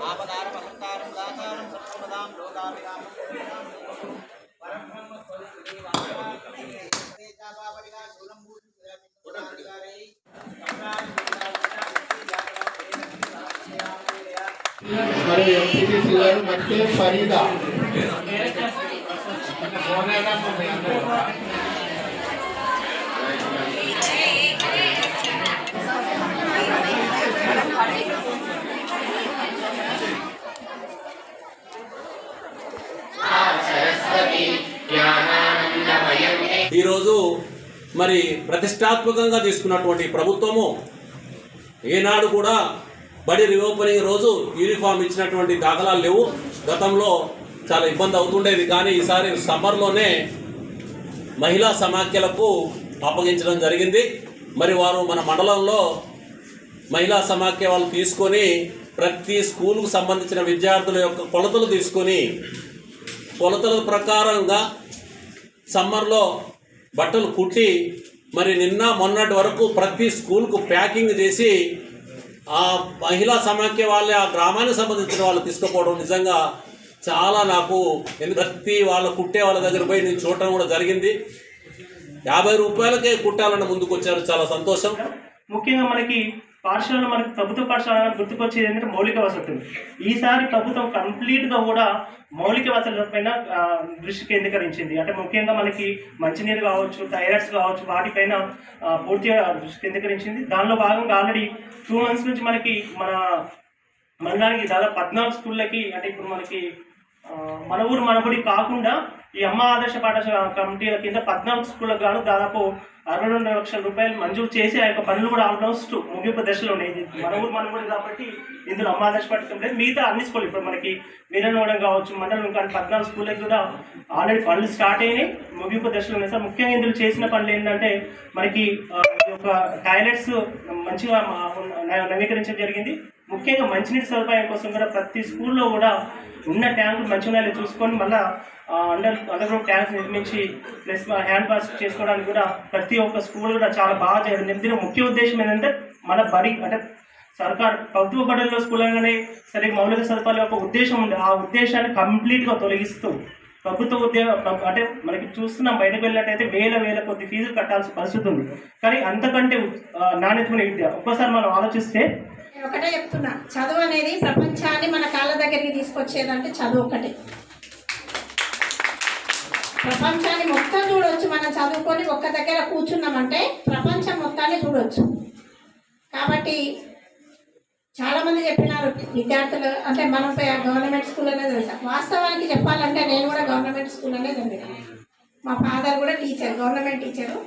आपदारम अहंकारम दातारम सर्वदाम लोकाभिराम परब्रह्म మరి ఎంపీటీసీ గారు మట్టి ఫరీదా ఫోన్ అయినా ఈరోజు మరి ప్రతిష్టాత్మకంగా తీసుకున్నటువంటి ప్రభుత్వము ఏనాడు కూడా బడి రీఓపెనింగ్ రోజు యూనిఫామ్ ఇచ్చినటువంటి దాఖలాలు లేవు. గతంలో చాలా ఇబ్బంది అవుతుండేది. కానీ ఈసారి సమ్మర్లోనే మహిళా సమాఖ్యలకు అప్పగించడం జరిగింది. మరి వారు మన మండలంలో మహిళా సమాఖ్య వాళ్ళు తీసుకొని ప్రతి స్కూల్కు సంబంధించిన విద్యార్థుల యొక్క కొలతలు తీసుకొని కొలతల ప్రకారంగా సమ్మర్లో బట్టలు కుట్టి మరి నిన్న మొన్నటి వరకు ప్రతి స్కూల్కు ప్యాకింగ్ చేసి ఆ మహిళా సమాఖ్య వాళ్ళే ఆ గ్రామానికి సంబంధించిన వాళ్ళు తీసుకుపోవడం నిజంగా చాలా నాకు ప్రతి వాళ్ళ కుట్టే వాళ్ళ దగ్గర పోయి నేను చూడటం కూడా జరిగింది. యాభై రూపాయలకే కుట్టాలని ముందుకు వచ్చారు చాలా సంతోషం. ముఖ్యంగా మనకి పాఠశాలలో మనకి ప్రభుత్వ పాఠశాల గుర్తుకొచ్చేది ఏంటంటే మౌలిక వసతులు. ఈసారి ప్రభుత్వం కంప్లీట్గా కూడా మౌలిక వసతుల పైన దృష్టి కేంద్రీకరించింది. అంటే ముఖ్యంగా మనకి మంచినీరు కావచ్చు టాయిలెట్స్ కావచ్చు వాటిపైన పూర్తిగా దృష్టి కేంద్రీకరించింది. దానిలో భాగంగా ఆల్రెడీ టూ మంత్స్ నుంచి మనకి మన మండలానికి దాదాపు పద్నాలుగు స్కూళ్ళకి అంటే ఇప్పుడు మనకి మన ఊరు మనబడి కాకుండా ఈ అమ్మ ఆదర్శ పాఠశాల కమిటీల కింద పద్నాలుగు స్కూళ్ళకు గాను దాదాపు అరవై రెండు లక్షల రూపాయలు మంజూరు చేసి ఆ యొక్క పనులు కూడా ఆల్మోస్ట్ ముగింపు దశలో ఉన్నాయి. మన ఊరు మనబడి కాబట్టి ఇందులో అమ్మ ఆదర్శ పాఠశాల లేదు. మిగతా అన్ని స్కూల్ ఇప్పుడు మనకి వీరనగరం కావచ్చు మండలం కానీ పద్నాలుగు స్కూళ్ళకి కూడా ఆల్రెడీ పనులు స్టార్ట్ అయినాయి. ముగింపు దశలో ఉన్నాయి. సార్ ముఖ్యంగా ఇందులో చేసిన పనులు ఏంటంటే మనకి ఒక టాయిలెట్స్ మంచిగా నవీకరించడం జరిగింది. ముఖ్యంగా మంచినీటి సదుపాయం కోసం కూడా ప్రతి స్కూల్లో కూడా ఉన్న ట్యాంకులు మంచిగా చూసుకొని మళ్ళీ అండర్ అండర్గ్రౌండ్ ట్యాంక్స్ నిర్మించి ప్లస్ హ్యాండ్ వాష్ చేసుకోవడానికి కూడా ప్రతి ఒక్క స్కూల్ కూడా చాలా బాగా చేయడం దీని ముఖ్య ఉద్దేశం ఏంటంటే మన బడి అంటే సర్కార్ ప్రభుత్వ బడుల్లో స్కూల్ అనగానే సరే మౌలిక సదుపాయాల యొక్క ఉద్దేశం ఉంది. ఆ ఉద్దేశాన్ని కంప్లీట్గా తొలగిస్తూ ప్రభుత్వ ఉద్యోగ అంటే మనకి చూస్తున్నాం బయటకు వెళ్ళినట్టయితే వేల వేల కొద్ది ఫీజులు కట్టాల్సిన పరిస్థితి ఉంది. కానీ అంతకంటే నాణ్యతమైన విద్య. ఒక్కసారి మనం ఆలోచిస్తే నేను ఒకటే చెప్తున్నా. చదువు అనేది ప్రపంచాన్ని మన కాళ్ళ దగ్గరికి తీసుకొచ్చేదంటే చదువు ఒకటే. ప్రపంచాన్ని మొత్తం చూడొచ్చు మనం చదువుకొని ఒక్క దగ్గర కూర్చున్నామంటే ప్రపంచం మొత్తాన్ని చూడొచ్చు. కాబట్టి చాలామంది చెప్పినారు విద్యార్థులు అంటే మనం గవర్నమెంట్ స్కూల్లోనే అనేది తెలుసా? వాస్తవానికి చెప్పాలంటే నేను కూడా గవర్నమెంట్ స్కూల్లోనే అనే చదివాను మా ఫాదర్ కూడా టీచర్ గవర్నమెంట్ టీచరు.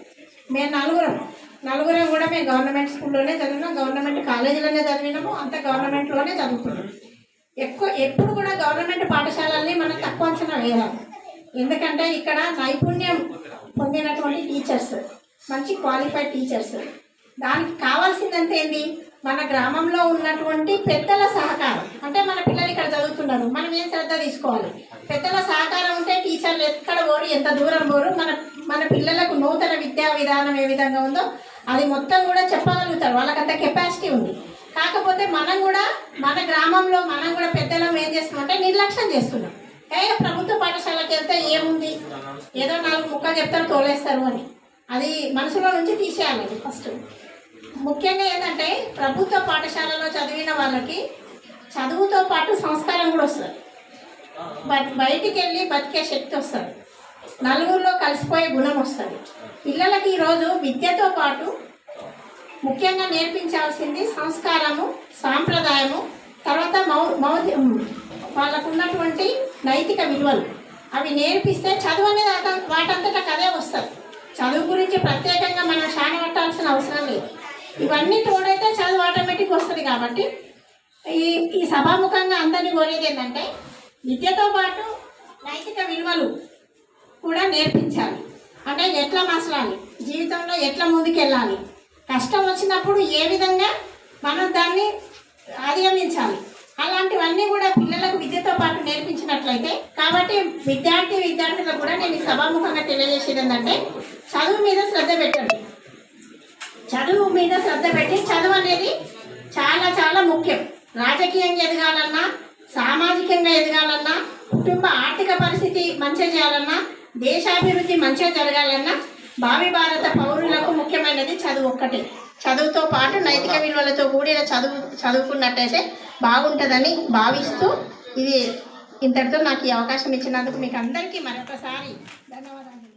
మేము నలుగురం. నలుగురం కూడా మేము గవర్నమెంట్ స్కూల్లోనే చదివినాం. గవర్నమెంట్ కాలేజీలోనే చదివినాము. అంత గవర్నమెంట్లోనే చదువుకున్నాం ఎక్కువ ఎప్పుడు కూడా గవర్నమెంట్ పాఠశాలల్ని మనం తక్కువ అంచనా వేయాలి ఎందుకంటే ఇక్కడ నైపుణ్యం పొందినటువంటి టీచర్స్ మంచి క్వాలిఫైడ్ టీచర్స్ దానికి కావాల్సిందంత ఏంది? మన గ్రామంలో ఉన్నటువంటి పెద్దల సహకారం. అంటే మన పిల్లలు ఇక్కడ చదువుతున్నారు. మనం ఏం శ్రద్ధ తీసుకోవాలి? పెద్దల సహకారం ఉంటే టీచర్లు ఎక్కడ పోరు ఎంత దూరం పోరు? మన మన పిల్లలకు నూతన విద్యా విధానం ఏ విధంగా ఉందో అది మొత్తం కూడా చెప్పగలుగుతారు. వాళ్ళకంత కెపాసిటీ ఉంది. కాకపోతే మనం కూడా మన గ్రామంలో మనం కూడా పెద్దలం ఏం చేస్తున్నామంటే నిర్లక్ష్యం చేస్తున్నాం. ఏ ప్రభుత్వ పాఠశాలకు వెళ్తే ఏముంది? ఏదో నాలుగు ముక్కలు చెప్తారు తోలేస్తారు అని. అది మనసులో నుంచి తీసేయాలి ఫస్ట్ ముఖ్యంగా ఏంటంటే ప్రభుత్వ పాఠశాలలో చదివిన వాళ్ళకి చదువుతో పాటు సంస్కారం కూడా వస్తుంది. బట్ బయటికి వెళ్ళి బతికే శక్తి వస్తుంది. నలుగురిలో కలిసిపోయే గుణం వస్తుంది. పిల్లలకి ఈరోజు విద్యతో పాటు ముఖ్యంగా నేర్పించాల్సింది సంస్కారము సాంప్రదాయము తర్వాత మౌ వాళ్ళకు ఉన్నటువంటి నైతిక విలువలు. అవి నేర్పిస్తే చదువు అనేది అత- వాటంతటా కదే వస్తుంది. చదువు గురించి ప్రత్యేకంగా మనం శాన పట్టాల్సిన అవసరం లేదు. ఇవన్నీ తోడైతే చదువు ఆటోమేటిక్ వస్తుంది కాబట్టి ఈ ఈ సభాముఖంగా అందరినీ కోరేది ఏంటంటే విద్యతో పాటు నైతిక విలువలు కూడా నేర్పించాలి. అంటే ఎట్లా మసలాలి? జీవితంలో ఎట్లా ముందుకెళ్ళాలి? కష్టం వచ్చినప్పుడు ఏ విధంగా మనం దాన్ని అధిగమించాలి? అలాంటివన్నీ కూడా పిల్లలకు విద్యతో పాటు నేర్పించినట్లయితే కాబట్టి విద్యార్థి విద్యార్థులకు కూడా నేను సభాముఖంగా తెలియజేసేది ఏంటంటే చదువు మీద శ్రద్ధ పెట్టండి. చదువు మీద శ్రద్ధ పెట్టి చదువు అనేది చాలా చాలా ముఖ్యం. రాజకీయంగా ఎదగాలన్నా సామాజికంగా ఎదగాలన్నా కుటుంబ ఆర్థిక పరిస్థితి మంచిగా చేయాలన్నా దేశాభివృద్ధి మంచిగా జరగాలన్నా భావి భారత పౌరులకు ముఖ్యమైనది చదువు ఒక్కటే. చదువుతో పాటు నైతిక విలువలతో కూడిన చదువు చదువుకున్నట్టయితే బాగుంటుందని భావిస్తూ ఇది ఇంతటితో నాకు ఈ అవకాశం ఇచ్చినందుకు మీకు అందరికీ మరొకసారి ధన్యవాదాలు.